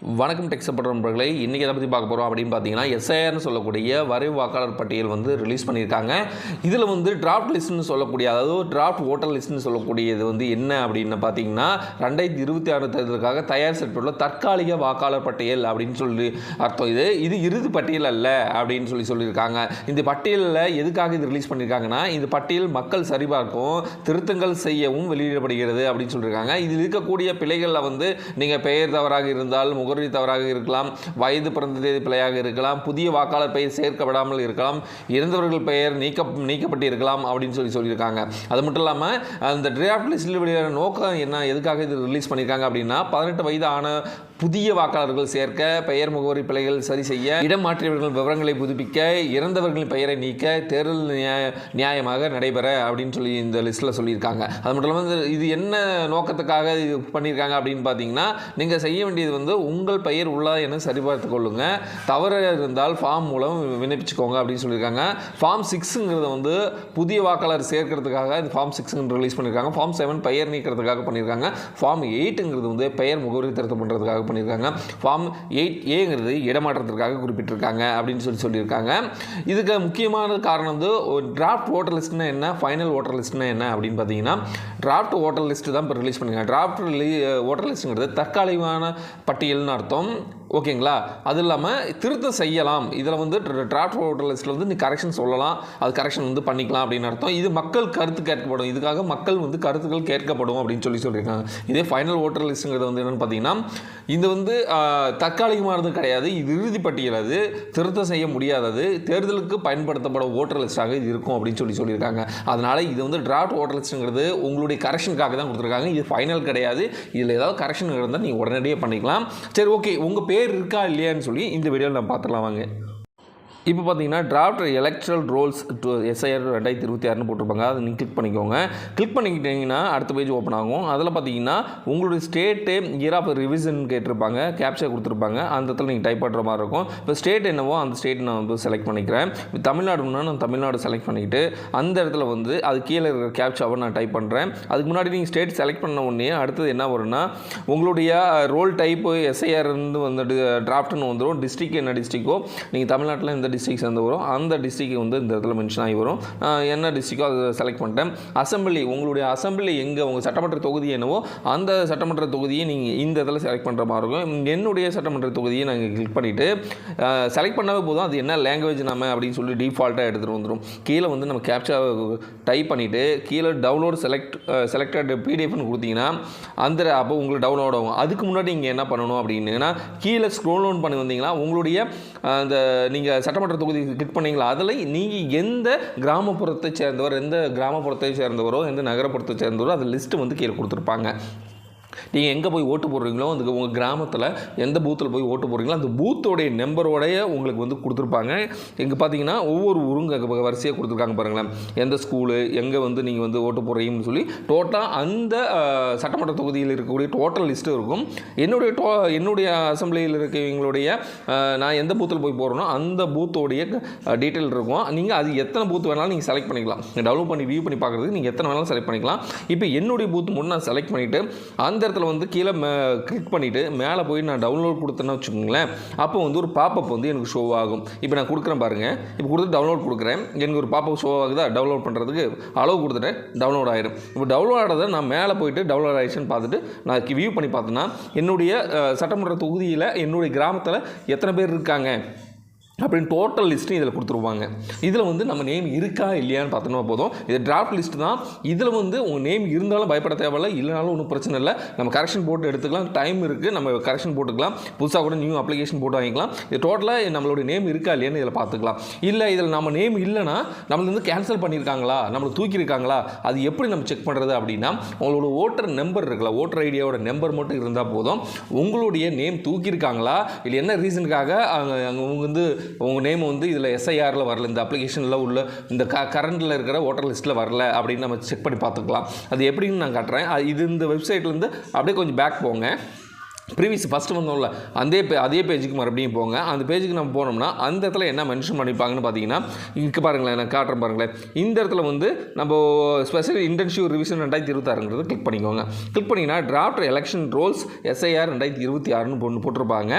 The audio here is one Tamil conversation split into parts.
வணக்கம் டெக் பட்ட நண்பர்களே இன்றைக்கி எதை பற்றி பார்க்க போகிறோம் அப்படின்னு பார்த்தீங்கன்னா எஸ்ஐஆர்னு சொல்லக்கூடிய வரைவு வாக்காளர் பட்டியல் வந்து ரிலீஸ் பண்ணியிருக்காங்க. இதில் வந்து டிராஃப்ட் லிஸ்ட்னு சொல்லக்கூடிய அதாவது டிராஃப்ட் ஓட்டர் லிஸ்ட்னு சொல்லக்கூடியது வந்து என்ன அப்படின்னு பார்த்தீங்கன்னா ரெண்டாயிரத்தி இருபத்தி ஆறு தேர்தலுக்காக தயார் செய்யப்பட்டுள்ள தற்காலிக வாக்காளர் பட்டியல் அப்படின்னு சொல்லி அர்த்தம் இது. இது இறுதி பட்டியல் அல்ல அப்படின்னு சொல்லி சொல்லியிருக்காங்க. இந்த பட்டியலில் எதுக்காக இது ரிலீஸ் பண்ணியிருக்காங்கன்னா இந்த பட்டியல் மக்கள் சரிபார்க்கவும் திருத்தங்கள் செய்யவும் வெளியிடப்படுகிறது அப்படின்னு சொல்லியிருக்காங்க. இதில் இருக்கக்கூடிய பிழைகளில் வந்து நீங்கள் பெயர் தவறாக இருந்தால் முகவரி தவறாக இருக்கலாம் வயது பிறந்த தேதி பிழையாக இருக்கலாம் புதிய வாக்காளர் பெயர் சேர்க்கப்படாமல் இருக்கலாம் இறந்தவர்கள் பெயர் நீக்க நீக்கப்பட்டு இருக்கலாம் அப்படின்னு சொல்லி சொல்லியிருக்காங்க. அது மட்டும் இல்லாமல் அந்த டிராஃப்ட் லிஸ்ட்டில் வெளியான நோக்கம் என்ன எதுக்காக இது ரிலீஸ் பண்ணியிருக்காங்க அப்படின்னா பதினெட்டு வயது ஆன புதிய வாக்காளர்கள் சேர்க்க பெயர் முகவரி பிழைகள் சரி செய்ய இடம் மாற்றியவர்கள் விவரங்களை புதுப்பிக்க இறந்தவர்களின் பெயரை நீக்க தேர்தல் நியாய நியாயமாக நடைபெற அப்படின்னு சொல்லி இந்த லிஸ்ட்டில் சொல்லியிருக்காங்க. அது மட்டும் இல்லாமல் இந்த- இது என்ன நோக்கத்துக்காக இது பண்ணியிருக்காங்க அப்படின்னு பார்த்தீங்கன்னா நீங்கள் செய்ய வேண்டியது வந்து உங்கள் உங்கள் பெயர் உள்ளதா என சரிபார்த்து கொள்ளுங்க. தவறு இருந்தால் ஃபார்ம் மூலம் விண்ணப்பிச்சுக்கோங்க அப்படின்னு சொல்லியிருக்காங்க. ஃபார்ம் சிக்ஸுங்கிறத வந்து புதிய வாக்காளர் சேர்க்கறதுக்காக இந்த ஃபார்ம் சிக்ஸுன்னு ரிலீஸ் பண்ணியிருக்காங்க. ஃபார்ம் செவன் பெயர் நீக்கிறதுக்காக பண்ணியிருக்காங்க. ஃபார்ம் எயிட்டுங்கிறது வந்து பெயர் முகவரி திருத்தம் பண்ணுறதுக்காக பண்ணியிருக்காங்க. ஃபார்ம் எயிட் ஏங்கிறது இடமாற்றத்திற்காக குறிப்பிட்டிருக்காங்க அப்படின்னு சொல்லி சொல்லியிருக்காங்க. இதுக்கு முக்கியமான காரணம் வந்து டிராஃப்ட் ஓட்டர் லிஸ்ட்னா என்ன ஃபைனல் ஓட்டர் லிஸ்ட்னா என்ன அப்படின்னு பார்த்தீங்கன்னா டிராஃப்ட் ஓட்டர் லிஸ்ட்டு தான் இப்போ ரிலீஸ் பண்ணிருக்காங்க டிராஃப்ட் ஓட்டர் லிஸ்ட்டுங்கிறது தற்காலிகமான பட்டியல் பட்டியல்னு அர்த்தம். ஓகேங்களா? அது இல்லாமல் திருத்தம் செய்யலாம். இதில் வந்து டிராஃப்ட் ஓட்டர் லிஸ்ட்டில் வந்து நீ கரெக்ஷன் சொல்லலாம். அது கரெக்ஷன் வந்து பண்ணிக்கலாம் அப்படின்னு அர்த்தம். இது மக்கள் கருத்து கேட்கப்படும். இதுக்காக மக்கள் வந்து கருத்துக்கள் கேட்கப்படும் அப்படின்னு சொல்லி சொல்லியிருக்காங்க. இதே ஃபைனல் ஓட்டர் லிஸ்ட்டுங்கிறது வந்து என்னென்னு பார்த்தீங்கன்னா இது வந்து தற்காலிகமானது கிடையாது. இது இறுதி பட்டியல் அது. திருத்தம் செய்ய முடியாதது. தேர்தலுக்கு பயன்படுத்தப்படும் ஓட்டர் லிஸ்ட்டாக இது இருக்கும் அப்படின்னு சொல்லி சொல்லியிருக்காங்க. அதனால் இது வந்து டிராஃப்ட் ஓட்டர் லிஸ்ட்டுங்கிறது உங்களுடைய கரெக்ஷனுக்காக தான் கொடுத்துருக்காங்க. இது ஃபைனல் கிடையாது. இதில் ஏதாவது கரெக்ஷன் இருந்தால் நீங்கள் உடனடியாக பண்ணிக்கலாம். சரி ஓகே உங்கள் பேர் இருக்கா இல்லையான்னு சொல்லி இந்த வீடியோவில் நான் பார்த்துலாம் வாங்க. இப்போ பார்த்தீங்கன்னா draft electoral rolls to SIR ரெண்டாயிரத்தி இருபத்தி ஆறுனு போட்டிருப்பாங்க. அதை நீங்கள் கிளிக் பண்ணிக்கோங்க. கிளிக் பண்ணிக்கிட்டீங்கன்னா அடுத்த பேஜ் ஓப்பன் ஆகும். அதில் பார்த்தீங்கன்னா உங்களுடைய ஸ்டேட்டு இயர் ஆஃப் ரிவிஷன் கேட்டிருப்பாங்க. கேப்ச்சர் கொடுத்துருப்பாங்க. அந்த இடத்துல நீங்கள் டைப் பண்ணுற மாதிரி இருக்கும். இப்போ ஸ்டேட் என்னவோ அந்த ஸ்டேட் நான் வந்து செலக்ட் பண்ணிக்கிறேன். இப்போ தமிழ்நாடுனா நான் தமிழ்நாடு செலக்ட் பண்ணிக்கிட்டு அந்த இடத்துல வந்து அது கீழே இருக்கிற கேப்சாவை நான் டைப் பண்ணுறேன் அதுக்கு முன்னாடி நீங்கள் ஸ்டேட் செலக்ட் பண்ண உடனே அடுத்தது என்ன வரும்னா உங்களுடைய ரோல் டைப்பு எஸ்ஐஆர் இருந்து வந்து டிராஃப்ட்னு வந்துடும் டிஸ்ட்ரிக் என்ன டிஸ்ட்ரிக்கோ நீங்கள் தமிழ்நாட்டில் எந்த டிஸ்ட்ரிக் சேர்ந்து வரும் அந்த டிஸ்ட்ரிக் வந்து இந்த இடத்துல மென்ஷன் ஆகி வரும். என்ன டிஸ்ட்ரிக்கோ அதை செலக்ட் பண்ணிட்டேன். அசம்பிளி உங்களுடைய அசம்பிளி எங்கே உங்கள் சட்டமன்ற தொகுதி என்னவோ அந்த சட்டமன்ற தொகுதியை நீங்கள் இந்த இடத்துல செலக்ட் பண்ணுற மாதிரி இருக்கும். என்னுடைய சட்டமன்ற தொகுதியை நாங்கள் கிளிக் பண்ணிவிட்டு செலக்ட் பண்ணவே போதும். அது என்ன லாங்குவேஜ் நம்ம அப்படின்னு சொல்லி டிஃபால்ட்டாக எடுத்துகிட்டு வந்துடும் கீழே வந்து நம்ம கேப்சா டைப் பண்ணிவிட்டு கீழே டவுன்லோட் செலக்ட் செலக்டட் பிடிஎஃப்னு கொடுத்தீங்கன்னா அந்த அப்போ உங்களுக்கு டவுன்லோட் ஆகும். அதுக்கு முன்னாடி நீங்கள் என்ன பண்ணணும் அப்படின்னா கீழே ஸ்க்ரோல் டவுன் பண்ணி வந்தீங்கன்னா உங்களுடைய அந்த நீங்கள் சட்டமன்ற தொகுதி கிளிக் பண்ணீங்களா? அதில் நீங்கள் எந்த கிராமப்புறத்தை சேர்ந்தவர் எந்த கிராமப்புறத்தை சேர்ந்தவரோ எந்த நகரப்புறத்தை சேர்ந்தவரோ அந்த லிஸ்ட்டு வந்து கீழே கொடுத்துருப்பாங்க. நீங்கள் எங்கே போய் ஓட்டு போடுறீங்களோ அதுக்கு உங்கள் கிராமத்தில் எந்த பூத்தில் போய் ஓட்டு போடுறீங்களோ அந்த பூத்தோடைய நம்பரோடைய உங்களுக்கு வந்து கொடுத்துருப்பாங்க. இங்கே பார்த்தீங்கன்னா ஒவ்வொரு ஊருங்க வரிசையாக கொடுத்துருக்காங்க பாருங்களேன். எந்த ஸ்கூலு எங்கே வந்து நீங்கள் வந்து ஓட்டு போடுறீங்கன்னு சொல்லி டோட்டலாக அந்த சட்டமன்ற தொகுதியில் இருக்கக்கூடிய டோட்டல் லிஸ்ட்டு இருக்கும். என்னுடைய டோ என்னுடைய அசம்பிளியில் இருக்கிறவங்களுடைய நான் எந்த பூத்தில் போய் போகிறேனோ அந்த பூத்தோடைய டீட்டெயில் இருக்கும். நீங்கள் அது எத்தனை பூத் வேணாலும் நீங்கள் செலக்ட் பண்ணிக்கலாம். டவுன்லோட் பண்ணி வியூ பண்ணி பார்க்குறதுக்கு நீங்கள் எத்தனை வேணாலும் செலக்ட் பண்ணிக்கலாம். இப்போ என்னுடைய பூத் மட்டும் நான் செலக்ட் பண்ணிவிட்டு அந்த இடத்துல வந்து கீழே கிளிக் பண்ணிவிட்டு மேலே போய் நான் டவுன்லோட் கொடுத்தேன்னு வச்சுக்கோங்களேன் அப்போ வந்து ஒரு பாப்பப் வந்து எனக்கு ஷோ ஆகும். இப்போ நான் கொடுக்குறேன் பாருங்கள் இப்போ கொடுத்து டவுன்லோட் கொடுக்குறேன். எனக்கு ஒரு பாப்பப் ஷோ ஆகுதா? டவுன்லோட் பண்ணுறதுக்கு அளவு கொடுத்துட்டேன். டவுன்லோட் ஆயிடும் இப்போ டவுன்லோட் ஆகிறத நான் மேலே போயிட்டு டவுன்லோட் ஆயிடுச்சுன்னு பார்த்துட்டு நான் வியூ பண்ணி பார்த்தேன்னா என்னுடைய சட்டமன்ற தொகுதியில் என்னுடைய கிராமத்தில் எத்தனை பேர் இருக்காங்க? அப்படின்னு டோட்டல் லிஸ்ட்டும் இதில் கொடுத்துருவாங்க. இதில் வந்து நம்ம நேம் இருக்கா இல்லையான்னு பார்த்தோம்னா போதும். இது டிராஃப்ட் லிஸ்ட் தான். இதில் வந்து உங்கள் நேம் இருந்தாலும் பயப்பட தேவையில்ல இல்லைனாலும் ஒன்றும் பிரச்சனை இல்லை. நம்ம கரெக்ஷன் போட்டு எடுத்துக்கலாம். டைம் இருக்குது நம்ம கரெக்ஷன் போட்டுக்கலாம். புதுசாக கூட நியூ அப்ளிகேஷன் போட்டு வாங்கிக்கலாம். இது டோட்டலாக நம்மளுடைய நேம் இருக்கா இல்லையான்னு இதில் பார்த்துக்கலாம். இல்லை இதில் நம்ம நேம் இல்லைன்னா நம்மளுக்கு வந்து கேன்சல் பண்ணியிருக்காங்களா? நம்மளுக்கு தூக்கியிருக்காங்களா? அது எப்படி நம்ம செக் பண்ணுறது அப்படின்னா உங்களோட ஓட்டர் நம்பர் இருக்குல்ல ஓட்டர் ஐடியாவோட நம்பர் மட்டும் இருந்தால் போதும். உங்களுடைய நேம் தூக்கியிருக்காங்களா? இல்லை என்ன ரீசனுக்காக அவங்க அவங்க வந்து உங்கள் நேம் வந்து இதில் எஸ்ஐஆரில் வரல இந்த அப்ளிகேஷனில் உள்ள இந்த க கரண்டில் இருக்கிற ஓட்டர் லிஸ்ட்டில் வரல அப்படின்னு நம்ம செக் பண்ணி பார்த்துக்கலாம். அது எப்படின்னு நான் காட்டுறேன். அது இது இந்த வெப்சைட்லேருந்து அப்படியே கொஞ்சம் பேக் போங்க. ப்ரீவியஸ் ஃபஸ்ட்டு வந்தோம்ல அதே பே அதே பேஜுக்கு மறுபடியும் போங்க. அந்த பேஜுக்கு நம்ம போனோம்னா அந்த இடத்துல என்ன மென்ஷன் பண்ணிப்பாங்கன்னு பார்த்தீங்கன்னா இங்கே பாருங்களேன் நான் காட்டுறேன் பாருங்களேன். இந்த இடத்துல வந்து நம்ம ஸ்பெஷல் இன்டர்ன்ஷிப் ரிவிஷன் ரெண்டாயிரத்தி இருபத்தாறுங்கிறது கிளிக் பண்ணிக்கோங்க. கிளிக் பண்ணிங்கன்னா டிராஃப்ட் எலெக்ஷன் ரோல்ஸ் எஸ்ஐஆர் ரெண்டாயிரத்தி இருபத்தி ஆறுன்னு பொண்ணு போட்டிருப்பாங்க.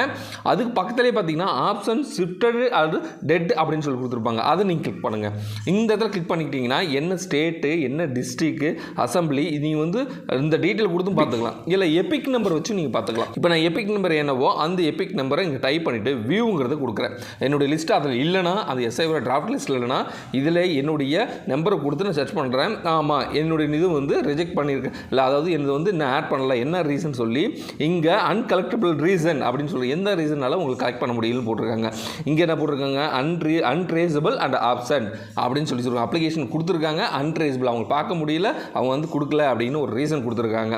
அதுக்கு பக்கத்துலேயே பார்த்தீங்கன்னா ஆப்ஷன் ஷிஃப்டடு அது டெட் அப்படின்னு சொல்லி கொடுத்துருப்பாங்க. அதை நீங்கள் கிளிக் பண்ணுங்கள் இந்த இடத்துல கிளிக் பண்ணிக்கிட்டிங்கன்னா என்ன ஸ்டேட்டு என்ன டிஸ்ட்ரிக்கு அசம்பிளி நீங்கள் வந்து இந்த டீட்டெயில் கொடுத்தும் பார்த்துக்கலாம். இல்லை எபிக் நம்பர் வச்சு நீங்கள் பார்த்துக்கலாம். இப்போ நான் எபிக் நம்பர் என்னவோ அந்த எபிக் நம்பரை இங்கே டைப் பண்ணிவிட்டு வியூங்கிறத கொடுக்குறேன். என்னுடைய லிஸ்ட் அதில் இல்லைனா அது எஸ்ஐவோட டிராஃப்ட் லிஸ்ட்டில் இல்லைனா இதில் என்னுடைய நம்பரை கொடுத்து நான் சர்ச் பண்ணுறேன் ஆமாம் என்னுடைய இது வந்து ரிஜெக்ட் பண்ணியிருக்கேன் இல்லை அதாவது என்னது வந்து நான் ஆட் பண்ணல. என்ன ரீசன் சொல்லி இங்கே அன்கலெக்டபிள் ரீசன் அப்படின்னு சொல்லி எந்த ரீசனால் உங்களுக்கு கலெக்ட் பண்ண முடியும்னு போட்டிருக்காங்க. இங்கே என்ன போட்டிருக்காங்க? அன்ட்ரீ அன்ட்ரேசபிள் அண்ட் ஆப்ஷன் அப்படின்னு சொல்லி சொல்லுவாங்க. அப்ளிகேஷன் கொடுத்துருக்காங்க அன்ட்ரேசபிள் அவங்க பார்க்க முடியல அவங்க வந்து கொடுக்கல அப்படின்னு ஒரு ரீசன் கொடுத்துருக்காங்க.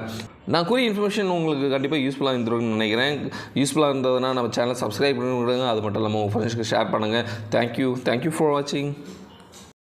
நான் கூறிய இன்ஃபர்மேஷன் உங்களுக்கு கண்டிப்பாக யூஸ்ஃபுல்லாக இருந்திருக்குன்னு நினைக்கிறேன். யூஸ்ஃபுல்லாக இருந்ததுன்னா நம்ம சேனல் சப்ஸ்கிரைப் பண்ணி விடுங்க. அது மட்டும் இல்லாமல் உங்கள் ஃப்ரெண்ட்ஸ்க்கு ஷேர் பண்ணுங்கள் தேங்க்யூ தேங்க்யூ ஃபார் வாட்சிங்